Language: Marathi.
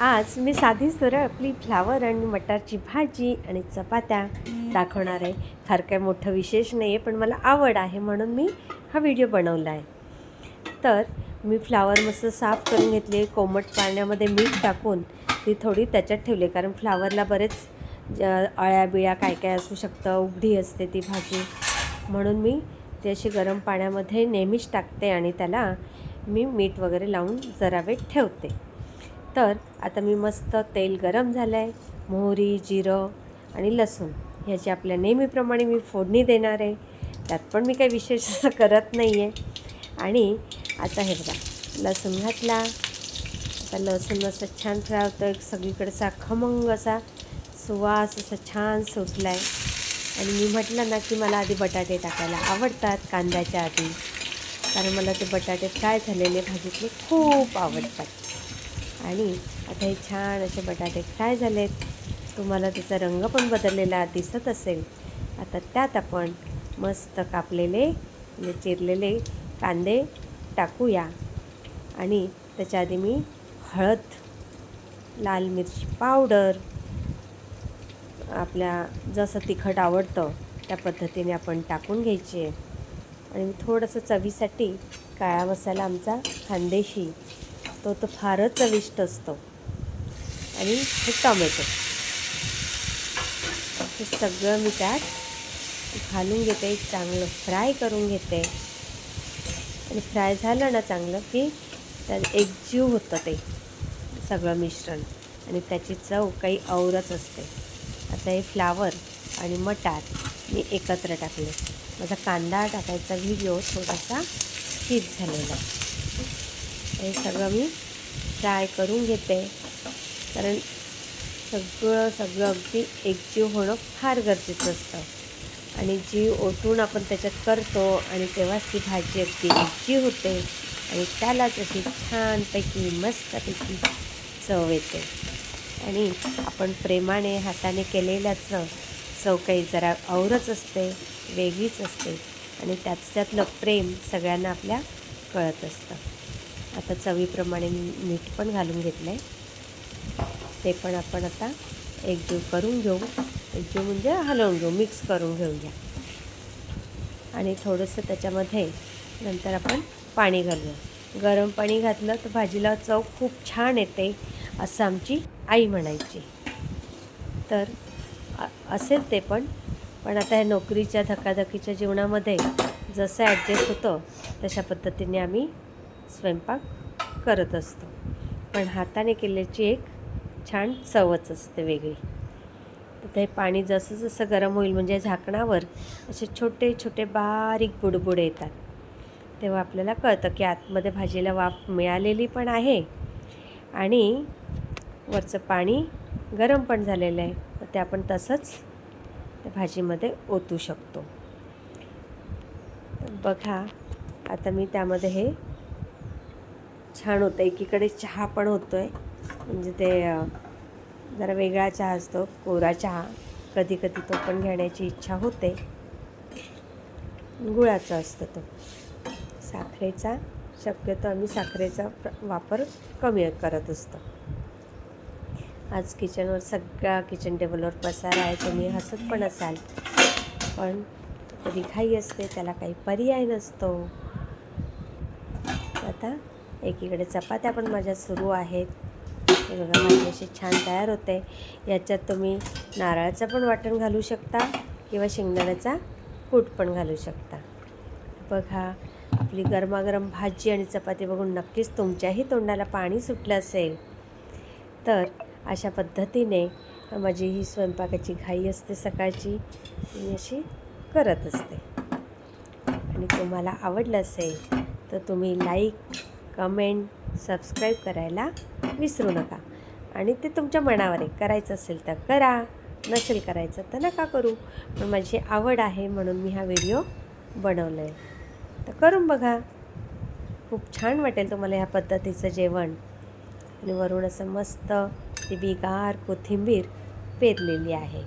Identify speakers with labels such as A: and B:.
A: आज मी साधी सरळ आपली फ्लावर आणि मटारची भाजी आणि चपात्या दाखवणार आहे. फार काय मोठं विशेष नाही आहे पण मला आवड आहे म्हणून मी हा व्हिडिओ बनवला आहे. तर मी फ्लावर मस्त साफ करून घेतली कोमट पाण्यामध्ये मीठ टाकून ती थोडी त्याच्यात ठेवली कारण फ्लावरला बरेच ज अळ्या बिळ्या काय काय असू शकतं उघडी असते ती भाजी. म्हणून मी ती अशी गरम पाण्यामध्ये नेहमीच टाकते आणि त्याला मी मीठ वगैरे लावून जरा वेळ ठेवते. तर आता मी मस्त तेल गरम झालं आहे मोहरी जिरं आणि लसूण ह्याची आपल्या नेहमीप्रमाणे मी फोडणी देणार आहे. त्यात पण मी काही विशेष असं करत नाही आहे आणि आता हे बघा लसूण घातला. आता लसूण असं छान फ्राय एक सगळीकडचा खमंग असा सुवास असा छान सुटला आहे आणि मी म्हटलं ना की मला आधी बटाटे टाकायला आवडतात कांद्याच्या आधी. कारण मला ते बटाटे फ्राय झालेले भाजीतले खूप आवडतात. आणि आता हे छान असे बटाटे फ्राय झालेत. तुम्हाला त्याचा रंग पण बदललेला दिसत असेल. आता त्यात आपण मस्त कापलेले म्हणजे चिरलेले कांदे टाकूया. आणि त्याच्या आधी मी हळद लाल मिरची पावडर आपल्या जसं तिखट आवडतं त्या पद्धतीने आपण टाकून घ्यायची. आहे आणि थोडंसं चवीसाठी काळा मसाला आमचा खानदेशी. तो तर फारच चविष्ट असतो. आणि हे टोमॅटो. हे सगळं मी त्यात घालून घेते चांगलं फ्राय करून घेते. आणि फ्राय झालं ना चांगलं की त्यात एकजीव होतं ते सगळं मिश्रण. आणि त्याची चव काही औरच असते. आता हे फ्लावर आणि मटार मी एकत्र टाकले. माझा कांदा टाकायचा व्हिडिओ थोडासा स्किप झालेला. हे सगळं मी फ्राय करून घेते. कारण सगळं सगळं अगदी एकजीव होणं फार गरजेचं असतं. आणि जीव ओतून आपण त्याच्यात करतो आणि तेव्हाच ती भाजी अगदी एकजीव होते आणि त्यालाच अशी छानपैकी मस्तपैकी चव येते. आणि आपण प्रेमाने हाताने केलेल्याचं चव काही जरा औरच असते वेगळीच असते आणि त्यात त्यातलं प्रेम सगळ्यांना आपल्या कळत असतं. आता चवीप्रमाणे मी मीठ पण घालून घेतलं आहे ते पण आपण आता एकजीव करून घेऊ. एकजीव म्हणजे हलवून घेऊ मिक्स करून घेऊया आणि थोडंसं त्याच्यामध्ये नंतर आपण पाणी घालूया. गरम पाणी घातलं तर भाजीला चव खूप छान येते असं आमची आई म्हणायची. तर असेल ते पण. पण आता ह्या नोकरीच्या धकाधकीच्या जीवनामध्ये जसं ॲडजस्ट होतं तशा पद्धतीने आम्ही स्वयंपाक करत असतो. पण हाताने केल्याची एक छान चवच असते वेगळी. तर ते पाणी जसं जसं गरम होईल म्हणजे झाकणावर असे छोटे छोटे बारीक बुडबुडे येतात. तेव्हा आपल्याला कळतं की आतमध्ये भाजीला वाफ मिळालेली पण आहे आणि वरचं पाणी गरम पण झालेलं आहे. तर ते आपण तसंच त्या भाजीमध्ये ओतू शकतो. बघा आता मी त्यामध्ये हे छान होतं. एकीकडे चहा पण होतो आहे म्हणजे ते जरा वेगळा चहा असतो कोरा चहा. कधी कधी तो पण घेण्याची इच्छा होते. गुळाचा असतो तो. साखरेचा शक्यतो आम्ही साखरेचा वापर कमी करत असतो. आज किचनवर सगळा किचन टेबलवर पसारा आहे. तुम्ही हसत पण असाल. पण कधी घाई असते त्याला काही पर्याय नसतो. आता एकीकडे चपात्या पण माझ्या सुरू आहेत. हे बघा माझी अशी छान तयार होते. याच्यात तुम्ही नारळाचं पण वाटण घालू शकता किंवा शेंगदाण्याचा कूट पण घालू शकता. बघा आपली गरमागरम भाजी आणि चपाती बघून नक्कीच तुमच्याही तोंडाला पाणी सुटलं असेल. तर अशा पद्धतीने माझी ही स्वयंपाकाची घाई असते सकाळची. मी अशी करत असते. आणि तुम्हाला आवडलं असेल तर तुम्ही लाईक कमेंट सबस्क्राईब करायला विसरू नका. आणि ते तुमच्या मनावर आहे करायचं असेल तर करा नसेल करायचं तर नका करू. पण माझी आवड आहे म्हणून मी हा व्हिडिओ बनवला आहे तर करून बघा. खूप छान वाटेल तुम्हाला ह्या पद्धतीचं जेवण. आणि वरून असं मस्त ती बिगार कोथिंबीर पेरलेली आहे.